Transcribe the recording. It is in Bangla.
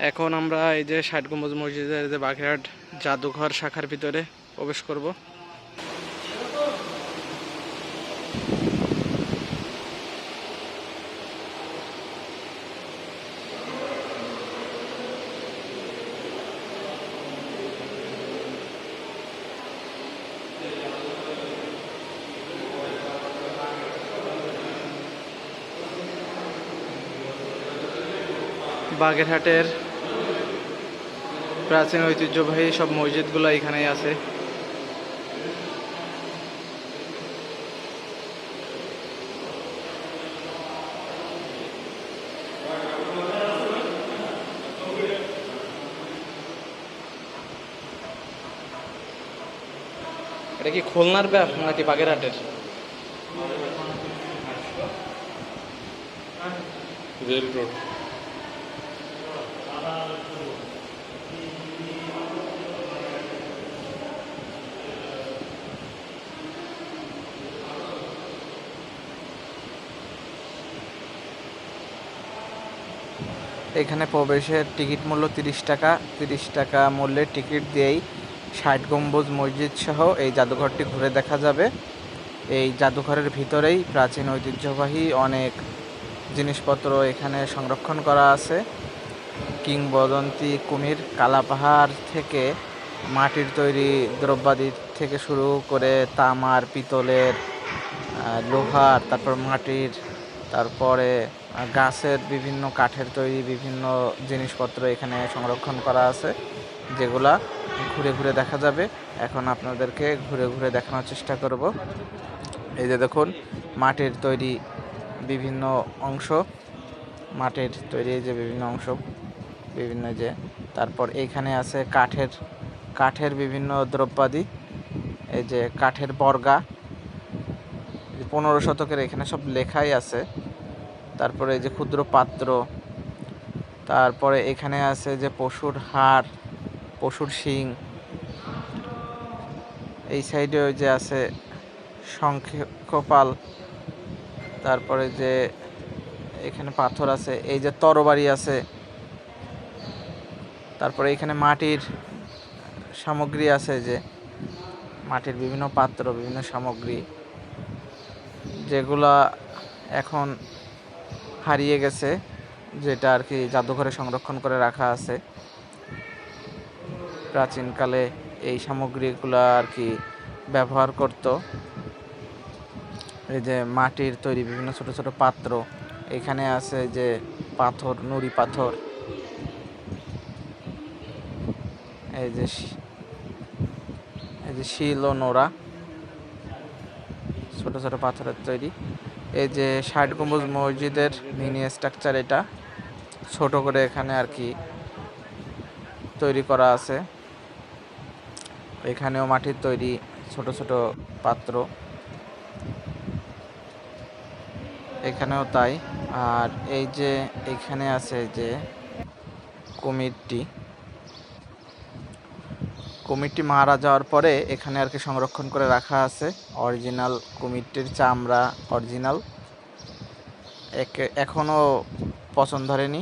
এখন আমরা এই যে ষাট গম্বুজ মসজিদের যে বাঘেরহাট জাদুঘর শাখার ভিতরে প্রবেশ করব। বাগেরহাটের প্রাচীন ঐতিহ্যবাহী সব মসজিদগুলো এখানেই আছে। এটা কি খুলনার ব্যাপ নাকি বাগেরহাটের? Rail road. এখানে প্রবেশের টিকিট মূল্য তিরিশ টাকা। তিরিশ টাকা মূল্যের টিকিট দিয়েই ষাট গম্বুজ মসজিদ সহ এই জাদুঘরটি ঘুরে দেখা যাবে। এই জাদুঘরের ভিতরেই প্রাচীন ঐতিহ্যবাহী অনেক জিনিসপত্র এখানে সংরক্ষণ করা আছে। কিংবদন্তি কুমির, কালাপাহাড় থেকে মাটির তৈরি দ্রব্যাদি থেকে শুরু করে তামার, পিতলের লোহার, তারপর মাটির তারপরে গাছের বিভিন্ন কাঠের তৈরি বিভিন্ন জিনিসপত্র এখানে সংরক্ষণ করা আছে, যেগুলা ঘুরে ঘুরে দেখা যাবে। এখন আপনাদেরকে ঘুরে ঘুরে দেখানোর চেষ্টা করব। এই যে দেখুন, মাটির তৈরি বিভিন্ন অংশ, মাটির তৈরি যে বিভিন্ন অংশ, বিভিন্ন যে, তারপর এইখানে আছে কাঠের কাঠের বিভিন্ন দ্রব্যাদি, এই যে কাঠের বর্গা পনেরো শতকের এখানে সব লেখাই আছে। তারপরে যে ক্ষুদ্র পাত্র, তারপরে এখানে আছে যে পশুর হাড়, পশুর শিং। এই সাইডে যে আছে শঙ্খপাল, তারপরে যে এখানে পাথর আছে, এই যে তরবারি আছে। তারপরে এখানে মাটির সামগ্রী আছে যে, মাটির বিভিন্ন পাত্র, বিভিন্ন সামগ্রী। যেগুলা এখন হারিয়ে গেছে, যেটা আর কি জাদুঘরে সংরক্ষণ করে রাখা আছে। প্রাচীনকালে এই সামগ্রীগুলো আর কি ব্যবহার করত। এই যে মাটির তৈরি বিভিন্ন ছোট ছোট পাত্র, এখানে আছে যে পাথর, নুড়ি পাথর। এই যে এই যে শিল ও নোড়া। ছোট ছোট পাথরের তৈরি। এই যে ষাট গম্বুজ মসজিদের মিনি স্ট্রাকচার এটা। ছোট করে এখানে আর কি তৈরি করা আছে। এখানেও মাটির তৈরি ছোট ছোট পাত্র। এখানেও তাই। আর এই যে এখানে আছে যে কুমিরটি। কুমিরটি মারা যাওয়ার পরে এখানে আর কি সংরক্ষণ করে রাখা আছে। অরিজিনাল কুমিরটির চামড়া, অরিজিনাল। একে এখনও পছন্দ ধরেনি।